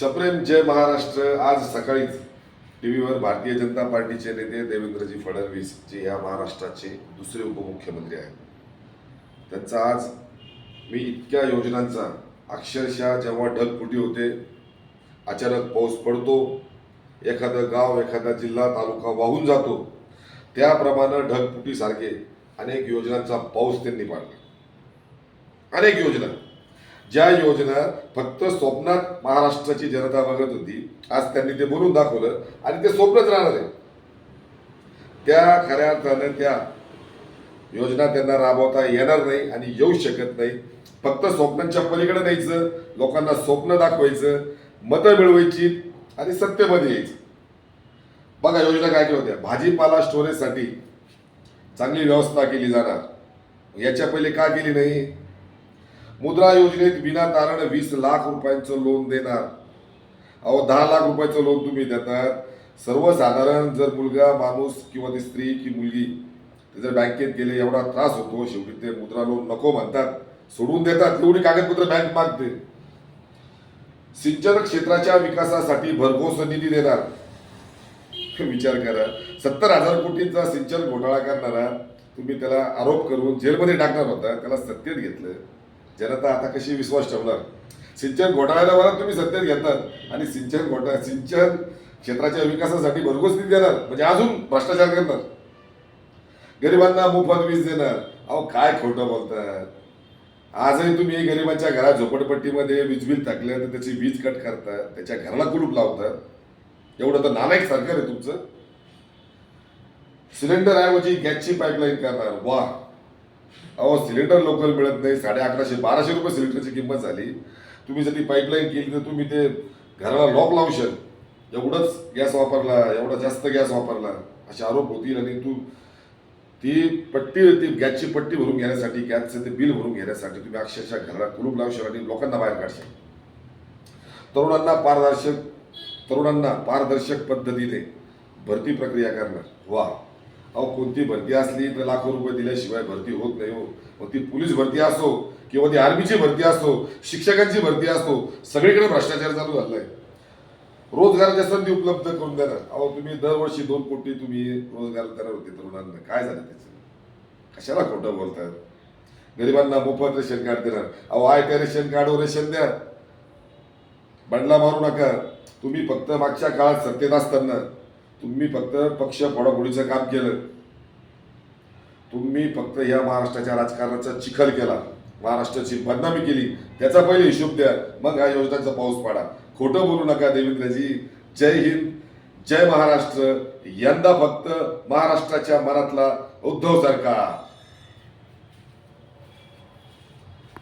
सप्रेम जय महाराष्ट्र आज सकाळीच टी व्हीवर भारतीय जनता पार्टीचे नेते देवेंद्रजी फडणवीस जे या महाराष्ट्राचे दुसरे उपमुख्यमंत्री आहेत. त्यांचा आज मी इतक्या योजनांचा अक्षरशः जेव्हा ढगफुटी होते अचानक पाऊस पडतो एखादं गाव एखादा जिल्हा तालुका वाहून जातो त्याप्रमाणे ढगफुटीसारखे अनेक योजनांचा पाऊस त्यांनी पाडला. अनेक योजना. ज्या योजना फक्त स्वप्नात महाराष्ट्राची जनता बघत होती आज त्यांनी ते बोलून दाखवलं आणि ते स्वप्नच राहणार आहे. त्या खऱ्या अर्थानं त्या योजना त्यांना राबवता येणार नाही आणि येऊ शकत नाही. फक्त स्वप्नांच्या पलीकडे न्यायचं लोकांना स्वप्न दाखवायचं मतं मिळवायची आणि सत्तेमध्ये यायचं. बघा योजना काय काय होत्या? भाजीपाला स्टोरेजसाठी चांगली व्यवस्था केली जाणार. याच्या पहिले का केली नाही? मुद्रा योजनेत विना तारण वीस लाख रुपयांचं लोन देणार. अहो दहा लाख रुपयाचं लोन तुम्ही देतात. सर्वसाधारण जर मुलगा माणूस किंवा ती स्त्री की मुलगी ते जर बँकेत गेले एवढा त्रास होतो शेवटी ते मुद्रा लोन नको म्हणतात. सोडून देतात. एवढी कागदपत्र बँक मागते. सिंचन क्षेत्राच्या विकासासाठी भरघोस निधी देणार. विचार करा. सत्तर हजार कोटींचा सिंचन घोटाळा करणारा तुम्ही त्याला आरोप करून जेलमध्ये टाकणार होता. त्याला सत्तेत घेतलं. जनता आता कशी विश्वास ठेवणार? सिंचन घोटाळ्याला वरात तुम्ही सत्तेत घेतात आणि सिंचन घोटाळा सिंचन क्षेत्राच्या विकासासाठी भरघोस निधी देणार. म्हणजे अजून भ्रष्टाचार करणार. गरिबांना मोफत वीज देणार. अहो काय खोटं बोलतात आजही तुम्ही गरिबांच्या घरात झोपडपट्टीमध्ये वीज बिल टाकलं तर त्याची वीज कट करतात त्याच्या घराला कुलूप लावतात एवढं तर नालायक सरकार आहे तुमचं. सिलेंडर ऐवजी गॅसची पाईपलाईन करणार. वा अहो सिलेंडर लोकल मिळत नाही. साडे अकराशे बाराशे रुपये सिलेंडरची किंमत झाली. तुम्ही जर ती पाईपलाईन केली तर तुम्ही ते घराला लॉक लावू शक एवढंच गॅस वापरला एवढा जास्त गॅस वापरला. असे आरोप होतील आणि तू ती पट्टी ती गॅसची पट्टी भरून घेण्यासाठी गॅसचं ते बिल भरून घेण्यासाठी तुम्ही अक्षरशः घराला कुलूप शकता आणि लोकांना बाहेर काढशाल तरुणांना पारदर्शक तरुणांना पारदर्शक पद्धतीने भरती प्रक्रिया करणार. वा अहो कोणती भरती असली तर लाखो रुपये दिल्याशिवाय भरती होत नाही हो. मग ती पोलीस भरती असो किंवा ती आर्मीची भरती असो शिक्षकांची भरती असो सगळीकडे भ्रष्टाचार चालू झालाय. रोजगाराच्या संधी उपलब्ध करून देणार. अहो तुम्ही दरवर्षी दोन कोटी तुम्ही रोजगार देणार होते तरुणांना काय झालं त्याचं? कशाला खोटं बोलतात गरिबांना मोफत रेशन कार्ड देणार. अहो आय त्या रेशन कार्डवर रेशन द्या. बंडला मारू नका. तुम्ही फक्त मागच्या काळात सत्तेत असताना तुम्ही फक्त पक्ष फोडाफोडीचं काम केलं. तुम्ही फक्त या महाराष्ट्राच्या राजकारणाचा चिखल केला. महाराष्ट्राची बदनामी केली. त्याचा पहिले हिशोब द्या. मग ह्या योजनांचा पाऊस पाडा. खोटं बोलू नका देवेंद्रजी. जय हिंद जय महाराष्ट्र. यंदा फक्त महाराष्ट्राच्या मनातला उद्धव सरकार.